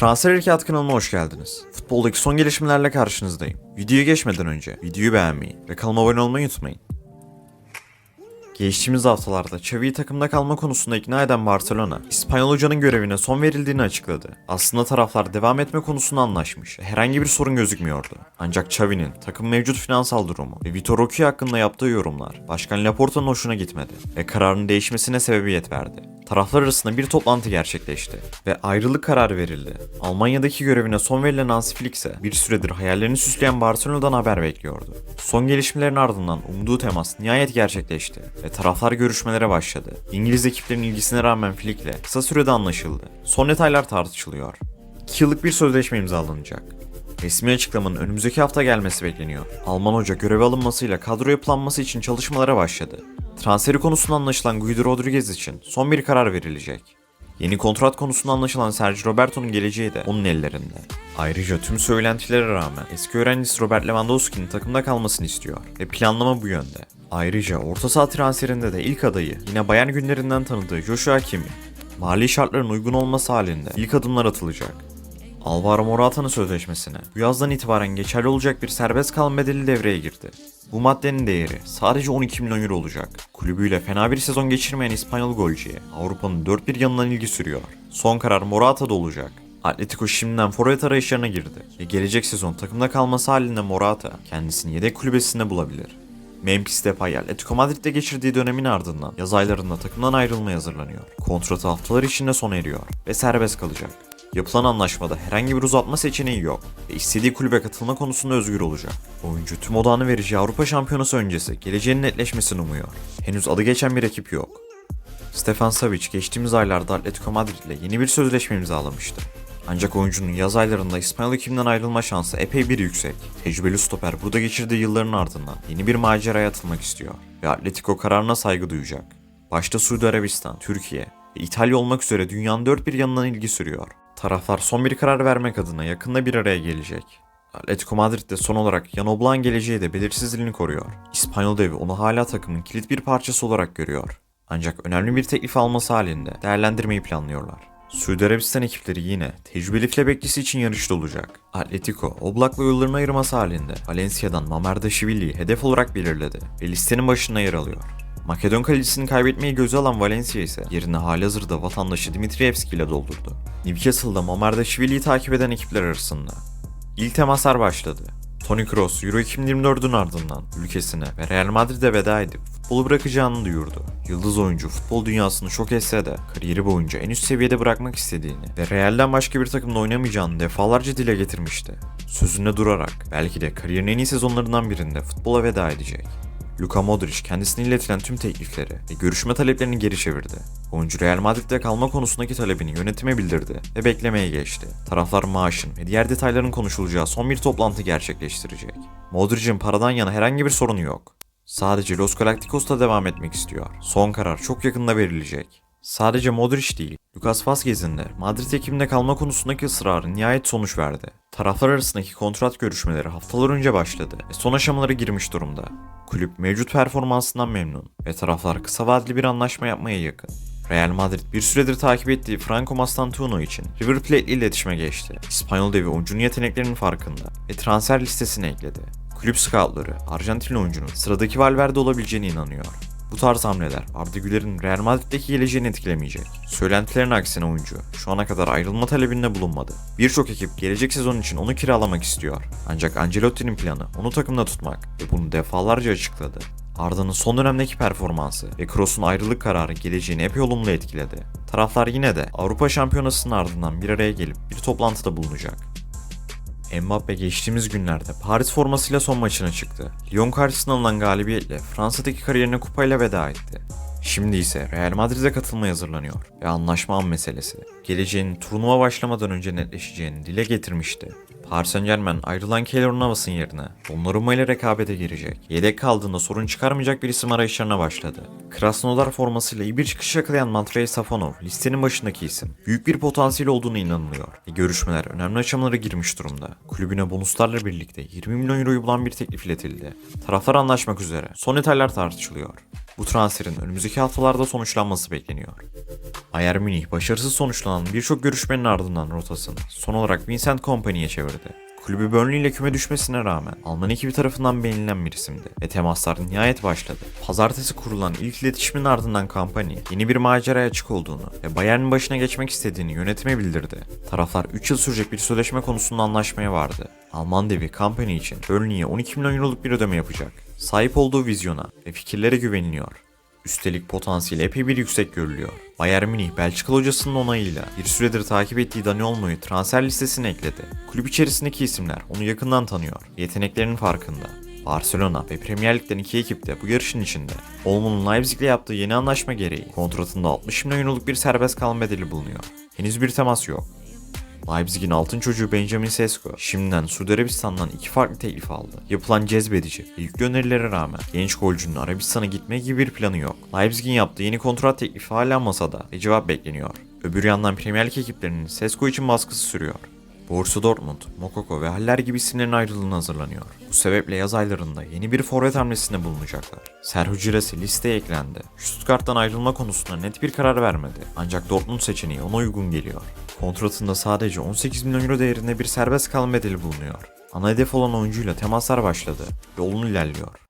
Transfer Harekat kanalına hoş geldiniz. Futboldaki son gelişmelerle karşınızdayım. Videoya geçmeden önce videoyu beğenmeyi ve kanalıma abone olmayı unutmayın. Geçtiğimiz haftalarda Xavi'yi takımda kalma konusunda ikna eden Barcelona, İspanyol hocanın görevine son verildiğini açıkladı. Aslında taraflar devam etme konusunda anlaşmış herhangi bir sorun gözükmüyordu. Ancak Xavi'nin takım mevcut finansal durumu ve Vitor Roque hakkında yaptığı yorumlar Başkan Laporta'nın hoşuna gitmedi ve kararın değişmesine sebebiyet verdi. Taraflar arasında bir toplantı gerçekleşti ve ayrılık kararı verildi. Almanya'daki görevine son verilen Hansi Flick ise bir süredir hayallerini süsleyen Barcelona'dan haber bekliyordu. Son gelişmelerin ardından umduğu temas nihayet gerçekleşti ve taraflar görüşmelere başladı. İngiliz ekiplerin ilgisine rağmen Flick'le kısa sürede anlaşıldı. Son detaylar tartışılıyor. 2 yıllık bir sözleşme imzalanacak. Resmi açıklamanın önümüzdeki hafta gelmesi bekleniyor. Alman hoca göreve alınmasıyla kadro yapılanması için çalışmalara başladı. Transferi konusunda anlaşılan Guido Rodriguez için son bir karar verilecek. Yeni kontrat konusunda anlaşılan Sergio Roberto'nun geleceği de onun ellerinde. Ayrıca tüm söylentilere rağmen eski öğrencisi Robert Lewandowski'nin takımda kalmasını istiyor ve planlama bu yönde. Ayrıca orta saha transferinde de ilk adayı yine Bayern günlerinden tanıdığı Joshua Kimi. Mali şartların uygun olması halinde ilk adımlar atılacak. Alvaro Morata'nın sözleşmesine bu yazdan itibaren geçerli olacak bir serbest kalma bedeli devreye girdi. Bu maddenin değeri sadece 12 milyon euro olacak. Kulübüyle fena bir sezon geçirmeyen İspanyol golcüye Avrupa'nın dört bir yanından ilgi sürüyor. Son karar Morata'da olacak. Atletico şimdiden forvet arayışlarına girdi ve gelecek sezon takımda kalması halinde Morata kendisini yedek kulübesinde bulabilir. Memphis Depay Atletico Madrid'de geçirdiği dönemin ardından yaz aylarında takımdan ayrılmaya hazırlanıyor. Kontratı haftalar içinde sona eriyor ve serbest kalacak. Yapılan anlaşmada herhangi bir uzatma seçeneği yok ve istediği kulübe katılma konusunda özgür olacak. Oyuncu tüm odağını vereceği Avrupa Şampiyonası öncesi geleceğinin netleşmesini umuyor. Henüz adı geçen bir ekip yok. Stefan Savic geçtiğimiz aylarda Atletico Madrid ile yeni bir sözleşme imzalamıştı. Ancak oyuncunun yaz aylarında İspanyol ekibinden ayrılma şansı epey bir yüksek. Tecrübeli stoper burada geçirdiği yılların ardından yeni bir maceraya atılmak istiyor ve Atletico kararına saygı duyacak. Başta Suudi Arabistan, Türkiye ve İtalya olmak üzere dünyanın dört bir yanından ilgi sürüyor. Taraflar son bir karar vermek adına yakında bir araya gelecek. Atletico Madrid de son olarak Jan Oblak'ın geleceği de belirsizliğini koruyor. İspanyol devi onu hala takımın kilit bir parçası olarak görüyor. Ancak önemli bir teklif alması halinde değerlendirmeyi planlıyorlar. Suudi Arabistan ekipleri yine tecrübeli file beklisi için yarışta olacak. Atletico, Oblak'la yollarını ayırması halinde Valencia'dan Mamerdaşvili'yi hedef olarak belirledi ve listenin başında yer alıyor. Makedon kalecisini kaybetmeyi göze alan Valencia ise yerini halihazırda vatandaşı Dimitrievski ile doldurdu. Newcastle'da Mamerdaşvili'yi takip eden ekipler arasında. İlk temaslar başladı. Toni Kroos Euro 2024'ün ardından ülkesine ve Real Madrid'e veda edip futbolu bırakacağını duyurdu. Yıldız oyuncu futbol dünyasını şok etse de kariyeri boyunca en üst seviyede bırakmak istediğini ve Real'den başka bir takımda oynamayacağını defalarca dile getirmişti. Sözünde durarak belki de kariyerin en iyi sezonlarından birinde futbola veda edecek. Luka Modric kendisine iletilen tüm teklifleri ve görüşme taleplerini geri çevirdi. Oyuncu Real Madrid'de kalma konusundaki talebini yönetime bildirdi ve beklemeye geçti. Taraflar maaşın ve diğer detayların konuşulacağı son bir toplantı gerçekleştirecek. Modric'in paradan yana herhangi bir sorunu yok. Sadece Los Galacticos'ta devam etmek istiyor. Son karar çok yakında verilecek. Sadece Modric değil, Lucas Vazquez'in de Madrid ekibinde kalma konusundaki ısrarı nihayet sonuç verdi. Taraflar arasındaki kontrat görüşmeleri haftalar önce başladı ve son aşamalara girmiş durumda. Kulüp mevcut performansından memnun ve taraflar kısa vadeli bir anlaşma yapmaya yakın. Real Madrid bir süredir takip ettiği Franco Mastantuono için River Plate ile iletişime geçti. İspanyol devi oyuncunun yeteneklerinin farkında ve transfer listesine ekledi. Kulüp scoutları Arjantin oyuncunun sıradaki Valverde olabileceğine inanıyor. Bu tarz hamleler Arda Güler'in Real Madrid'deki geleceğini etkilemeyecek. Söylentilerin aksine oyuncu şu ana kadar ayrılma talebinde bulunmadı. Birçok ekip gelecek sezon için onu kiralamak istiyor. Ancak Ancelotti'nin planı onu takımda tutmak ve bunu defalarca açıkladı. Arda'nın son dönemdeki performansı ve Kroos'un ayrılık kararı geleceğini epey olumlu etkiledi. Taraflar yine de Avrupa Şampiyonası'nın ardından bir araya gelip bir toplantıda bulunacak. Mbappe geçtiğimiz günlerde Paris formasıyla son maçına çıktı. Lyon karşısında alınan galibiyetle Fransa'daki kariyerine kupayla veda etti. Şimdi ise Real Madrid'e katılmaya hazırlanıyor ve anlaşma an meselesi. Geleceğinin turnuva başlamadan önce netleşeceğini dile getirmişti. Saint Germain ayrılan Keylor Navas'ın yerine Donnarumma ile rekabete girecek. Yedek kaldığında sorun çıkarmayacak bir isim arayışlarına başladı. Krasnodar formasıyla iyi bir çıkış yakalayan Matvey Safonov listenin başındaki isim. Büyük bir potansiyel olduğunu inanılıyor ve görüşmeler önemli aşamalara girmiş durumda. Kulübüne bonuslarla birlikte 20 milyon euroyu bulan bir teklif iletildi. Taraflar anlaşmak üzere. Son detaylar tartışılıyor. Bu transferin önümüzdeki haftalarda sonuçlanması bekleniyor. Bayern Münih başarısız sonuçlanan birçok görüşmenin ardından rotasını son olarak Vincent Kompany'ye çevirdi. Kulübü Burnley ile küme düşmesine rağmen Alman ekibi tarafından beğenilen bir isimdi ve temaslar nihayet başladı. Pazartesi kurulan ilk iletişimin ardından Kompany yeni bir maceraya açık olduğunu ve Bayern'in başına geçmek istediğini yönetime bildirdi. Taraflar 3 yıl sürecek bir sözleşme konusunda anlaşmaya vardı. Alman devi Kompany için Burnley'e 12 milyon euroluk bir ödeme yapacak. Sahip olduğu vizyona ve fikirlere güveniliyor. Üstelik potansiyeli epey bir yüksek görülüyor. Bayern Münih Belçikalı hocasının onayıyla bir süredir takip ettiği Dani Olmo'yu transfer listesine ekledi. Kulüp içerisindeki isimler onu yakından tanıyor, yeteneklerinin farkında. Barcelona ve Premier Lig'den iki ekip de bu yarışın içinde. Olmo'nun Leipzig'le yaptığı yeni anlaşma gereği kontratında 60 milyon euroluk bir serbest kalma bedeli bulunuyor. Henüz bir temas yok. Leipzig'in altın çocuğu Benjamin Sesko şimdiden Suudi Arabistan'dan iki farklı teklif aldı. Yapılan cezbedici ve yüklü önerilere rağmen genç golcünün Arabistan'a gitme gibi bir planı yok. Leipzig'in yaptığı yeni kontrat teklifi hala masada ve cevap bekleniyor. Öbür yandan Premier Lig ekiplerinin Sesko için baskısı sürüyor. Borussia Dortmund, Mokoko ve Haller gibi isimlerin ayrılığına hazırlanıyor. Bu sebeple yaz aylarında yeni bir forvet hamlesinde bulunacaklar. Serhu Giresi listeye eklendi. Stuttgart'tan ayrılma konusunda net bir karar vermedi. Ancak Dortmund seçeneği ona uygun geliyor. Kontratında sadece 18 milyon euro değerinde bir serbest kalma bedeli bulunuyor. Ana hedef olan oyuncuyla temaslar başladı. Yolunu ilerliyor.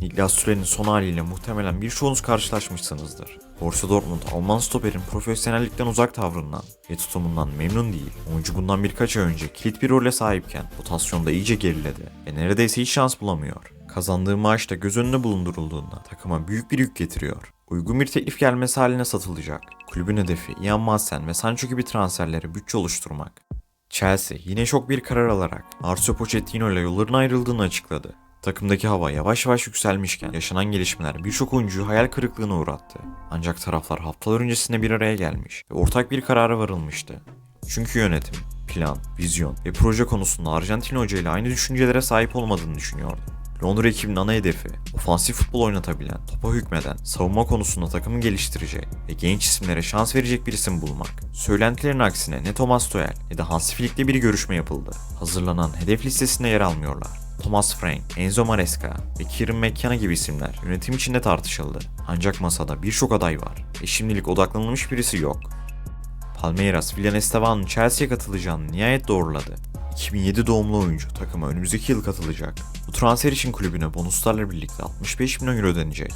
Niklas Süren'in son haliyle muhtemelen birçoğunuz karşılaşmışsınızdır. Borussia Dortmund, Alman stoperin profesyonellikten uzak tavrından ve tutumundan memnun değil. Oyuncu bundan birkaç ay önce kilit bir role sahipken rotasyonda iyice geriledi ve neredeyse hiç şans bulamıyor. Kazandığı maaş da göz önüne bulundurulduğunda takıma büyük bir yük getiriyor. Uygun bir teklif gelmesi haline satılacak. Kulübün hedefi Ian Madsen ve Sancho gibi transferlere bütçe oluşturmak. Chelsea yine şok bir karar alarak Mauricio Pochettino ile yollarına ayrıldığını açıkladı. Takımdaki hava yavaş yavaş yükselmişken yaşanan gelişmeler birçok oyuncuyu hayal kırıklığına uğrattı. Ancak taraflar haftalar öncesinde bir araya gelmiş ve ortak bir karara varılmıştı. Çünkü yönetim, plan, vizyon ve proje konusunda Arjantin Hoca ile aynı düşüncelere sahip olmadığını düşünüyordu. Londra ekibinin ana hedefi, ofansif futbol oynatabilen, topa hükmeden, savunma konusunda takımı geliştirecek ve genç isimlere şans verecek bir isim bulmak. Söylentilerin aksine ne Thomas Tuchel ne de Hansi Flick'le bir görüşme yapıldı. Hazırlanan hedef listesinde yer almıyorlar. Thomas Frank, Enzo Maresca ve Kieran McKenna gibi isimler yönetim içinde tartışıldı. Ancak masada birçok aday var ve şimdilik odaklanılmış birisi yok. Palmeiras, Villan Esteban'ın Chelsea'ye katılacağını nihayet doğruladı. 2007 doğumlu oyuncu takıma önümüzdeki yıl katılacak. Bu transfer için kulübüne bonuslarla birlikte 65 milyon euro ödenecek.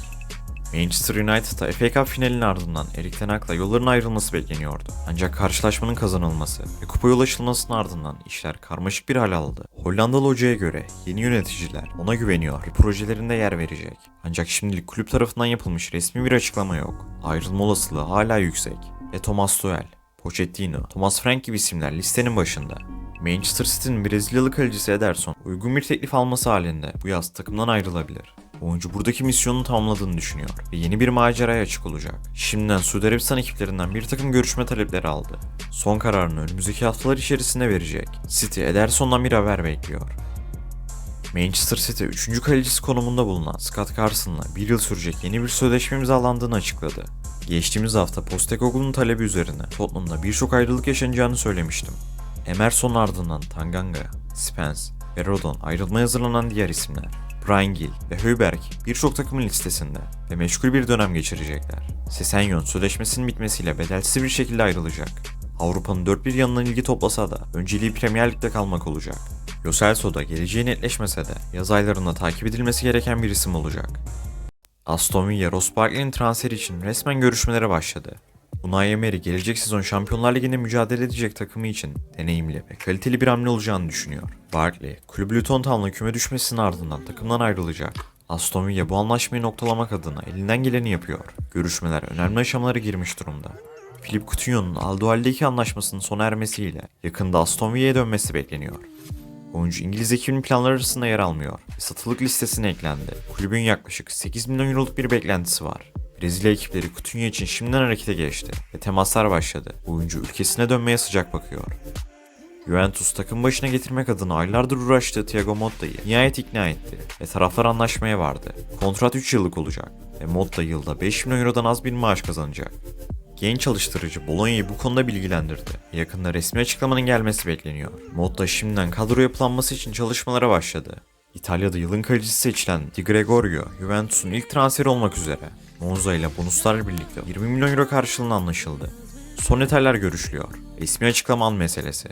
Manchester United'a FA Cup finalinin ardından Erik Ten Hag'la yolların ayrılması bekleniyordu. Ancak karşılaşmanın kazanılması ve kupaya ulaşılmasının ardından işler karmaşık bir hal aldı. Hollandalı hocaya göre yeni yöneticiler ona güveniyor ve projelerinde yer verecek. Ancak şimdilik kulüp tarafından yapılmış resmi bir açıklama yok. Ayrılma olasılığı hala yüksek. Ve Thomas Tuchel, Pochettino, Thomas Frank gibi isimler listenin başında. Manchester City'nin Brezilyalı kalecisi Ederson uygun bir teklif alması halinde bu yaz takımdan ayrılabilir. Oyuncu buradaki misyonunu tamamladığını düşünüyor ve yeni bir maceraya açık olacak. Şimdiden Suudi Arabistan ekiplerinden bir takım görüşme talepleri aldı. Son kararını önümüzdeki haftalar içerisinde verecek. City Ederson'dan bir haber bekliyor. Manchester City 3. kalecisi konumunda bulunan Scott Carson'la bir yıl sürecek yeni bir sözleşme imzalandığını açıkladı. Geçtiğimiz hafta Postecoglou'nun talebi üzerine Tottenham'da birçok ayrılık yaşanacağını söylemiştim. Emerson ardından Tanganga, Spence ve Rodon ayrılmaya hazırlanan diğer isimler. Gill ve Höyberg birçok takımın listesinde ve meşgul bir dönem geçirecekler. Sesenyon sözleşmesinin bitmesiyle bedelsiz bir şekilde ayrılacak. Avrupa'nın dört bir yanından ilgi toplasa da önceliği Premier Lig'de kalmak olacak. Lo Celso da geleceği netleşmese de yaz aylarında takip edilmesi gereken bir isim olacak. Aston Villa Ross Barkley'nin transferi için resmen görüşmelere başladı. Unai Emery gelecek sezon Şampiyonlar Ligi'nde mücadele edecek takımı için deneyimli ve kaliteli bir hamle olacağını düşünüyor. Barkley, kulübü Luton Town'la küme düşmesinin ardından takımdan ayrılacak. Aston Villa bu anlaşmayı noktalamak adına elinden geleni yapıyor. Görüşmeler önemli aşamalara girmiş durumda. Philip Coutinho'nun Aldo Hal'deki anlaşmasının sona ermesiyle yakında Aston Villa'ya dönmesi bekleniyor. Oyuncu İngiliz ekibinin planları arasında yer almıyor ve satılık listesine eklendi. Kulübün yaklaşık 8 milyon euroluk bir beklentisi var. Brezilya ekipleri Coutinho için şimdiden harekete geçti ve temaslar başladı. Oyuncu ülkesine dönmeye sıcak bakıyor. Juventus takım başına getirmek adına aylardır uğraştığı Thiago Motta'yı nihayet ikna etti ve taraflar anlaşmaya vardı. Kontrat 3 yıllık olacak ve Motta yılda 5 milyon eurodan az bir maaş kazanacak. Genç çalıştırıcı Bologna'yı bu konuda bilgilendirdi. Yakında resmi açıklamanın gelmesi bekleniyor. Motta şimdiden kadro yapılanması için çalışmalara başladı. İtalya'da yılın kalecisi seçilen Di Gregorio, Juventus'un ilk transferi olmak üzere. Monza ile bonuslarla birlikte 20 milyon euro karşılığında anlaşıldı. Son detaylar görüşülüyor. Resmi açıklama an meselesi.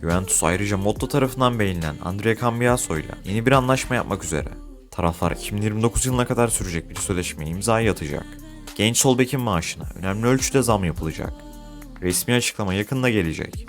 Juventus ayrıca Motto tarafından beğenilen Andrea Cambiaso ile yeni bir anlaşma yapmak üzere. Taraflar 2029 yılına kadar sürecek bir sözleşmeye imzayı atacak. Genç sol maaşına önemli ölçüde zam yapılacak. Resmi açıklama yakında gelecek.